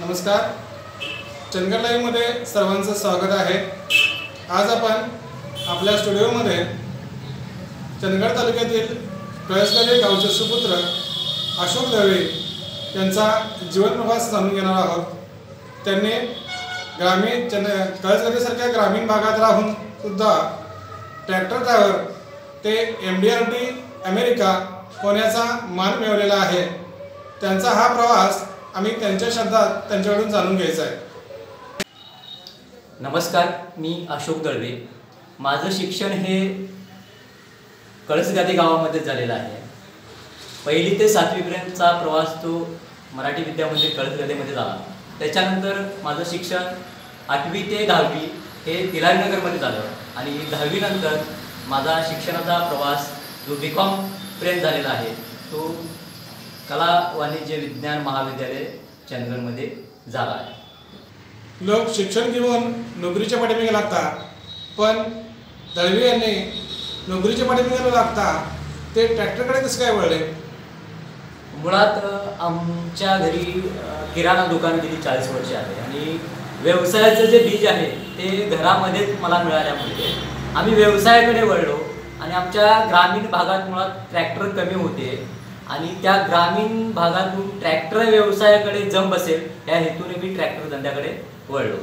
नमस्कार. चंदगड लाईव्हमध्ये सर्वांचं स्वागत आहे. आज आपण आपल्या स्टुडिओमध्ये चंदगड तालुक्यातील कळसगडे गावचे सुपुत्र अशोक दळवे यांचा जीवनप्रवास जाणून घेणार आहोत. त्यांनी ग्रामीण चंद कळसगडेसारख्या ग्रामीण भागात राहून सुद्धा ट्रॅक्टर ड्रायव्हर ते M D R T America होण्याचा मान मिळवलेला आहे. त्यांचा हा प्रवास आम्ही त्यांच्या शब्दात त्यांच्याकडून जाणून घ्यायचं आहे. नमस्कार मी अशोक दळवे. माझं शिक्षण हे कळसगादी गावामध्ये झालेलं आहे. पहिली ते सातवीपर्यंतचा प्रवास तो मराठी विद्यामध्ये कळसगादीमध्ये झाला. त्याच्यानंतर माझं शिक्षण आठवी ते दहावी हे तिलारीनगरमध्ये झालं आणि दहावीनंतर माझा शिक्षणाचा प्रवास जो बी कॉमपर्यंत झालेला आहे तो कला वाणिज्य विज्ञान महाविद्यालय चंदगडमध्ये झाला आहे. लोक शिक्षण घेऊन नोकरीच्या पाठीमागे लागतात पण दळवी यांनी नोकरीच्या पाठीमागे लागता ते ट्रॅक्टरकडे कसं काय वळले? मुळात आमच्या घरी किराणा दुकान गेली चाळीस वर्ष आहे आणि व्यवसायाचं जे बीज आहे ते घरामध्येच मला मिळाल्यामुळे आम्ही व्यवसायाकडे वळलो आणि आमच्या ग्रामीण भागात मुळात ट्रॅक्टर कमी होते. आणि त्या ग्रामीण भागातून ट्रॅक्टर व्यवसायाकडे जम बसेल या हेतूने मी ट्रॅक्टर धंद्याकडे वळलो.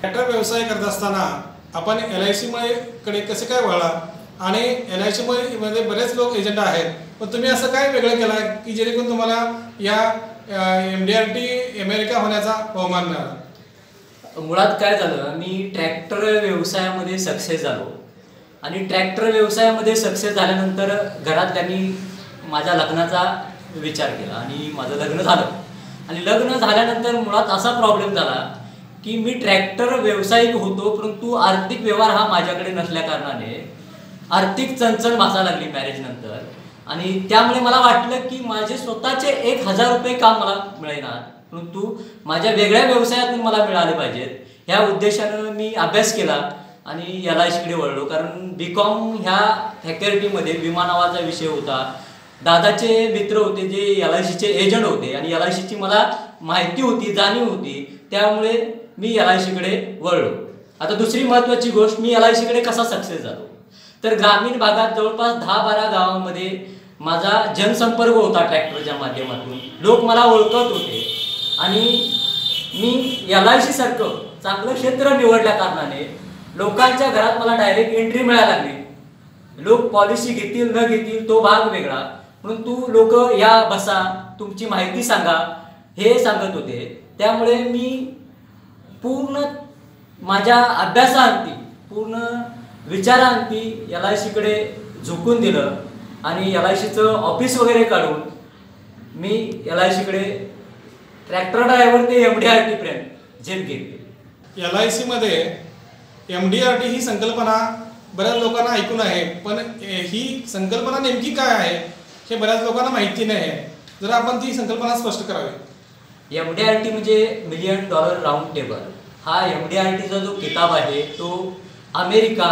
ट्रॅक्टर व्यवसाय करत असताना आपण एल आय सीमुळे कडे कसे काय वळला? आणि एल आय सीमुळे मध्ये बरेच लोक एजंट आहेत पण तुम्ही असं काय वेगळं केलं आहे की जेणेकरून तुम्हाला या M D R T America होण्याचा बहुमान मिळाला? मुळात काय झालं मी ट्रॅक्टर व्यवसायामध्ये सक्सेस झालो. आणि ट्रॅक्टर व्यवसायामध्ये सक्सेस झाल्यानंतर घरातल्यांनी माझ्या लग्नाचा विचार केला आणि माझं लग्न झालं. आणि लग्न झाल्यानंतर मुळात असा प्रॉब्लेम झाला की मी ट्रॅक्टर व्यावसायिक होतो परंतु आर्थिक व्यवहार हा माझ्याकडे नसल्या कारणाने आर्थिक चणचण भासा लागली मॅरेज नंतर. आणि त्यामुळे मला वाटलं की माझे स्वतःचे एक हजार रुपये काम मला मिळणार परंतु माझ्या वेगळ्या व्यवसायातून मला मिळाले पाहिजेत. ह्या उद्देशानं मी अभ्यास केला आणि याला इकडे वळलो. कारण बी कॉम ह्या फॅकल्टीमध्ये विमा नावाचा विषय होता. दादाचे मित्र होते जे एल आय सीचे एजंट होते आणि एल आय सीची मला माहिती होती जाणीव होती त्यामुळे मी एल आय सीकडे वळलो. आता दुसरी महत्त्वाची गोष्ट मी एल आय सीकडे कसा सक्सेस झालो? तर ग्रामीण भागात जवळपास दहा बारा गावामध्ये माझा जनसंपर्क होता ट्रॅक्टरच्या माध्यमातून. लोक मला ओळखत होते. आणि मी एल आय सी सारखं चांगलं क्षेत्र निवडल्या कारणाने लोकांच्या घरात मला डायरेक्ट एंट्री मिळायला लागली. लोक पॉलिसी घेतील न घेतील तो भाग वेगळा. परंतु लोक या बसा तुमची माहिती सांगा हे सांगत होते. त्यामुळे मी पूर्ण माझ्या अभ्यासाअंती पूर्ण विचारांती एल आय सीकडे झोकून दिलं आणि एल आय सीचं ऑफिस वगैरे काढून मी एल आय सीकडे ट्रॅक्टर ड्रायव्हर ते एम डी आर टी प्रेम झेप घेतली. एल आय सीमध्ये एम डी आर टी ही संकल्पना बऱ्याच लोकांना ऐकून आहे पण ही संकल्पना नेमकी काय आहे? हे बऱ्याच लोकांना माहिती नाही आहे. जर आपण ती संकल्पना स्पष्ट करावी. एम डी आर टी म्हणजे मिलियन डॉलर राऊंड टेबल हा एम डी आर टीचा जो किताब आहे तो अमेरिका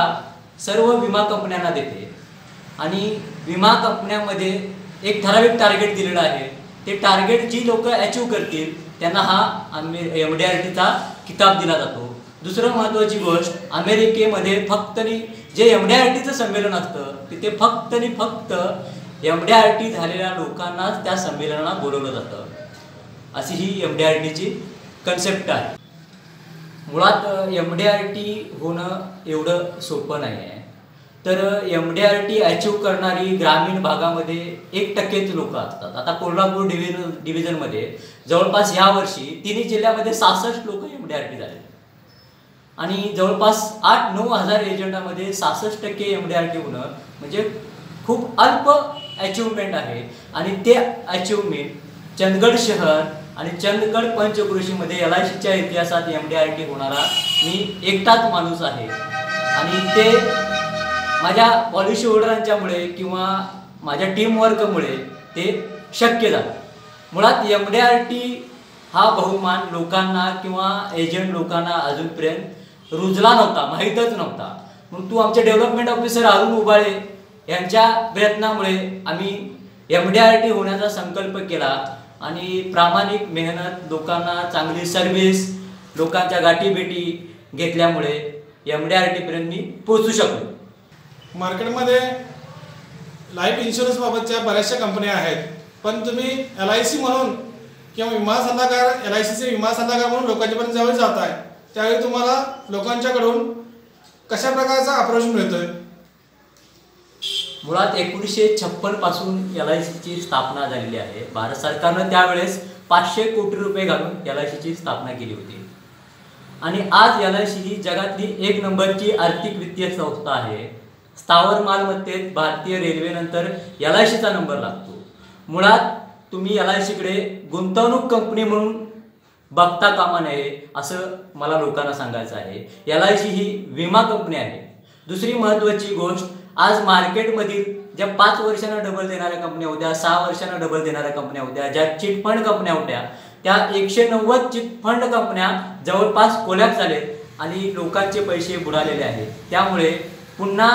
सर्व विमा कंपन्यांना देते. आणि विमा कंपन्यामध्ये एक ठराविक टार्गेट दिलेलं आहे. ते टार्गेट जी लोक अचीव करतील त्यांना हा एम डी आर टीचा किताब दिला जातो. दुसरं महत्त्वाची गोष्ट अमेरिकेमध्ये फक्त नि जे एम डी आर टीचं संमेलन असतं तिथे फक्त आणि फक्त एम डी आर टी झालेल्या लोकांनाच त्या संमेलनाला बोलवलं जातं. अशी ही एम डी आर टीची कन्सेप्ट आहे. मुळात एम डी आर टी होणं एवढं सोपं नाही आहे. तर M D R T achieve करणारी ग्रामीण भागामध्ये एक टक्केच लोक असतात. आता कोल्हापूर डिव्हिजन डिव्हिजनमध्ये जवळपास ह्या वर्षी तिन्ही जिल्ह्यामध्ये सहासष्ट लोक एम डी आर टी झाले. आणि जवळपास आठ नऊ हजार एजंटामध्ये सहासष्ट टक्के एम डी आर टी होणं म्हणजे खूप अल्प अचिव्हमेंट आहे. आणि ते अचिव्हमेंट चंदगड शहर आणि चंदगड पंचकृषीमध्ये एल आय सीच्या इतिहासात एम डी आर टी होणारा मी एकटाच माणूस आहे. आणि ते माझ्या पॉलिसी होल्डरांच्यामुळे किंवा माझ्या टीमवर्कमुळे ते शक्य झालं. मुळात एम डी आर टी हा बहुमान लोकांना किंवा एजंट लोकांना अजूनपर्यंत रुजला नव्हता माहीतच नव्हता. म्हणून तू आमचे डेव्हलपमेंट ऑफिसर अरुण उबाळे यांच्या प्रयत्नामुळे आम्ही एम डी आर टी होण्याचा संकल्प केला आणि प्रामाणिक मेहनत लोकांना चांगली सर्व्हिस लोकांच्या गाठीभेटी घेतल्यामुळे एम डी आर टीपर्यंत मी पोचू शकलो. मार्केटमध्ये लाईफ इन्शुरन्सबाबतच्या बऱ्याचशा कंपन्या आहेत. पण तुम्ही एल आय सी म्हणून किंवा विमा सल्लागार एल आय सीचे विमा सल्लागार म्हणून लोकांच्यापर्यंत ज्यावेळी जात आहे त्यावेळी तुम्हाला लोकांच्याकडून कशा प्रकारचा अप्रोच मिळतोय? मुळात एकोणीसशे छप्पनपासून एल आय सीची स्थापना झालेली आहे. भारत सरकारनं त्यावेळेस पाचशे कोटी रुपये घालून एल आय सीची स्थापना केली होती. आणि आज एल आय सी ही जगातली एक नंबरची आर्थिक वित्तीय संस्था आहे. स्थावर मालमत्तेत भारतीय रेल्वेनंतर एल आय सीचा नंबर लागतो. मुळात तुम्ही एल आय सीकडे गुंतवणूक कंपनी म्हणून बघता कामा नये असं मला लोकांना सांगायचं आहे. एल आय सी ही विमा कंपनी आहे. दुसरी महत्त्वाची गोष्ट आज मार्केटमधील ज्या पाच वर्षांना डबल देणाऱ्या कंपन्या होत्या सहा वर्षांना डबल देणाऱ्या कंपन्या होत्या ज्या चिट फंड कंपन्या होत्या त्या एकशे नव्वद चिट फंड कंपन्या जवळपास कोलॅप झालेत आणि लोकांचे पैसे बुडालेले आहेत. त्यामुळे पुन्हा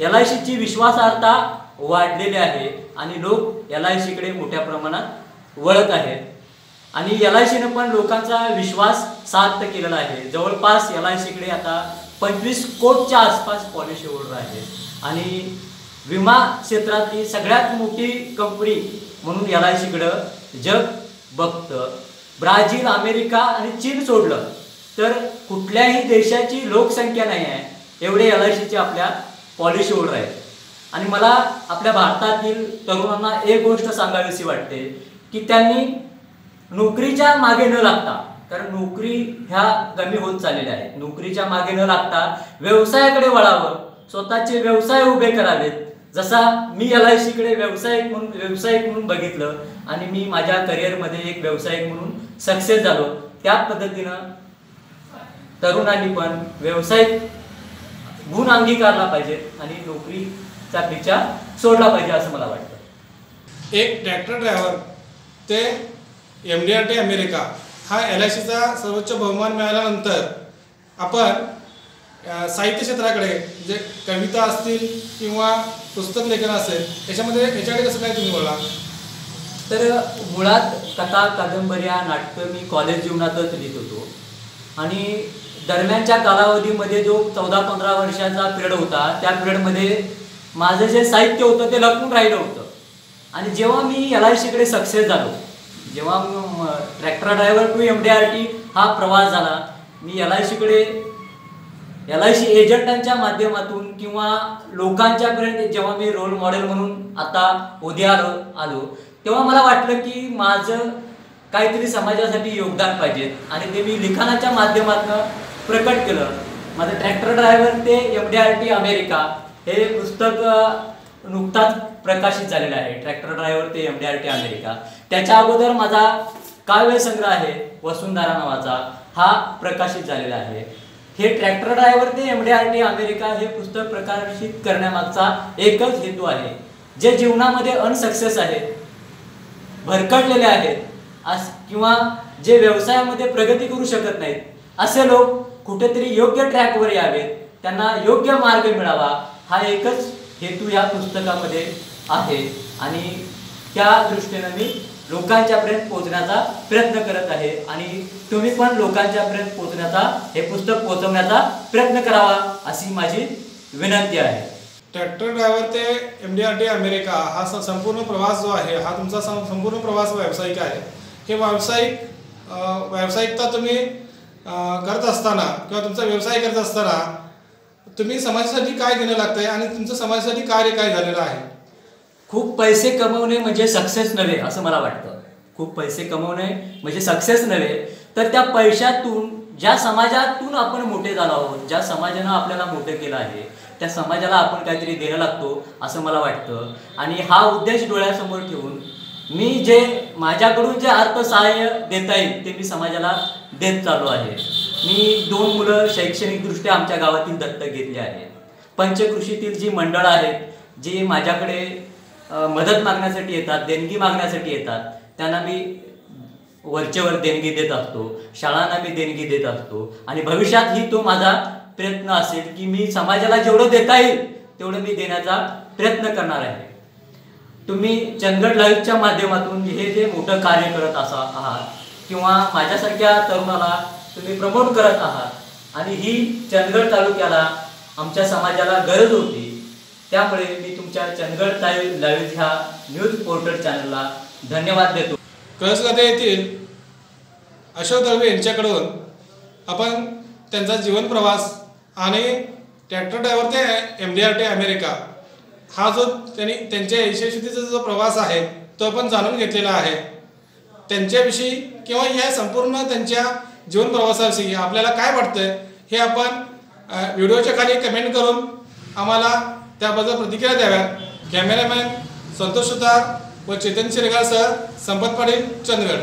एल आय सीची विश्वासार्हता वाढलेली आहे आणि लोक एल आय सीकडे मोठ्या प्रमाणात वळत आहेत. आणि एल आय सीनं पण लोकांचा विश्वास साध्य केलेला आहे. जवळपास एल आय सीकडे आता पंचवीस कोटच्या आसपास पॉलिसी होल्डर आहे आणि विमा क्षेत्रातली सगळ्यात मोठी कंपनी म्हणून एल आय सीकडं जग बघतं. ब्राझील अमेरिका आणि चीन सोडलं. तर कुठल्याही देशाची लोकसंख्या नाही आहे एवढे एल आय सीचे आपल्या पॉलिसी होल्डर आहेत. आणि मला आपल्या भारतातील तरुणांना एक गोष्ट सांगावीशी वाटते की त्यांनी नोकरीच्या मागे न लागता कारण नोकरी ह्या कमी होत चाललेल्या आहेत नोकरीच्या मागे न लागता व्यवसायाकडे वळावं स्वतःचे व्यवसाय उभे करावेत. जसा मी एल आय सीकडे व्यावसायिक म्हणून व्यावसायिक म्हणून बघितलं आणि मी माझ्या करिअरमध्ये एक व्यावसायिक म्हणून सक्सेस झालो त्या पद्धतीनं तरुणांनी पण व्यावसायिक गुण अंगीकारला पाहिजे आणि नोकरीचा पिच्छा सोडला पाहिजे असं मला वाटतं. एक ट्रॅक्टर ड्रायव्हर ते M D R T America हा एल आय सीचा सर्वोच्च बहुमान मिळाल्यानंतर आपण साहित्य क्षेत्राकडे जे कविता असतील किंवा पुस्तक लेखन असेल याच्यामध्ये याच्याकडे कसं काय तुम्ही बोला तर मुळात कथा कादंबऱ्या नाटकं मी कॉलेज जीवनातच लिहित होतो. आणि दरम्यानच्या कालावधीमध्ये जो चौदा पंधरा वर्षाचा पिरियड होता त्या पिरियडमध्ये माझं जे साहित्य होतं ते लपून राहिलं होतं. आणि जेव्हा मी एल आय सीकडे सक्सेस झालो जेव्हा tractor driver to M D R T हा प्रवास झाला मी एल आय सीकडे एल आय सी एजंटांच्या माध्यमातून किंवा लोकांच्यापर्यंत जेव्हा मी रोल मॉडेल म्हणून आता उद्या आलो आलो तेव्हा मला वाटलं की माझं काहीतरी समाजासाठी योगदान पाहिजे. आणि ते मी लिखाणाच्या माध्यमातून प्रकट केलं. माझं ट्रॅक्टर ड्रायव्हर ते M D R T America हे पुस्तक नुकताच प्रकाशित झालेलं आहे. ट्रॅक्टर ड्रायव्हर ते M D R T America त्याच्या अगोदर माझा काव्य संग्रह आहे वसुंधरा नावाचा. हा प्रकाशित झालेला आहे. हे ट्रॅक्टर ड्रायव्हर ते M D R T America हे पुस्तक प्रकाशित करण्यामागचा एकच हेतू आहे. जे जीवनामध्ये अनसक्सेस आहेत भरकटलेले आहेत अस किंवा जे व्यवसायामध्ये प्रगती करू शकत नाहीत असे लोक कुठेतरी योग्य ट्रॅकवर यावेत त्यांना योग्य मार्ग मिळावा हा एकच हेतू या पुस्तकामध्ये आहे. आणि त्या दृष्टीनं मी लोकांच्यापर्यंत पोहोचण्याचा प्रयत्न करत आहे. आणि तुम्ही पण लोकांच्यापर्यंत पोहोचण्याचा हे पुस्तक पोहोचवण्याचा प्रयत्न करावा अशी माझी विनंती आहे. ट्रॅक्टर ड्रायव्हर ते M D R T America हा स- संपूर्ण प्रवास जो आहे हा तुमचा संपूर्ण प्रवास व्यावसायिक आहे. हे व्यावसायिक व्यावसायिकता तुम्ही करत असताना किंवा तुमचा व्यवसाय करत असताना तुम्ही समाजासाठी काय देणं लागतंय आणि तुमचं समाजासाठी कार्य काय झालेलं आहे? खूप पैसे कमवणे म्हणजे सक्सेस नव्हे असं मला वाटतं. खूप पैसे कमवणे म्हणजे सक्सेस नव्हे. तर त्या पैशातून ज्या समाजातून आपण मोठे झालो आहोत ज्या समाजानं आपल्याला मोठं केलं आहे त्या समाजाला आपण काहीतरी देणं लागतो असं मला वाटतं. आणि हा उद्देश डोळ्यासमोर ठेवून मी जे माझ्याकडून जे अर्थसहाय्य देता येईल ते मी समाजाला देत चालू आहे. मी दोन मुलं शैक्षणिकदृष्ट्या आमच्या गावातील दत्तक घेतली आहेत. पंचकृषीतील जी मंडळं आहेत जी माझ्याकडे मदत मागण्यासाठी येतात देणगी मागण्यासाठी येतात. त्यांना मी वरचेवर देणगी देत असतो शाळांना मी देणगी देत असतो. आणि भविष्यात ही तो माझा प्रयत्न असेल की मी समाजाला जेवढं देता येईल तेवढं मी देण्याचा प्रयत्न करणार आहे. तुम्ही चंदगड लाईव्हच्या माध्यमातून हे जे मोठं कार्य करत असा आहात किंवा माझ्यासारख्या तरुणाला तुम्ही प्रमोट करत आहात आणि ही चंदगड तालुक्याला आमच्या समाजाला गरज होती त्यामुळे मी तुमच्या चंदगड लाईव्ह लाईव्ह ह्या न्यूज पोर्टल चॅनलला धन्यवाद देतो. कळसगाता येथील अशोक दळवे यांच्याकडून आपण त्यांचा जीवन प्रवास आणि ट्रॅक्टर ड्रायव्हर ते M D R T America हा जो त्यांनी त्यांच्या यशस्वीचा जो प्रवास आहे तो आपण जाणून घेतलेला आहे. त्यांच्याविषयी किंवा या संपूर्ण त्यांच्या जीवन प्रवासाविषयी आपल्याला काय वाटतं हे आपण व्हिडिओच्या खाली कमेंट करून आम्हाला त्याबद्दल प्रतिक्रिया द्याव्या कॅमेरामॅन संतोष सुतार व चेतन शिरगाळ सर संपत पाटील चंदगड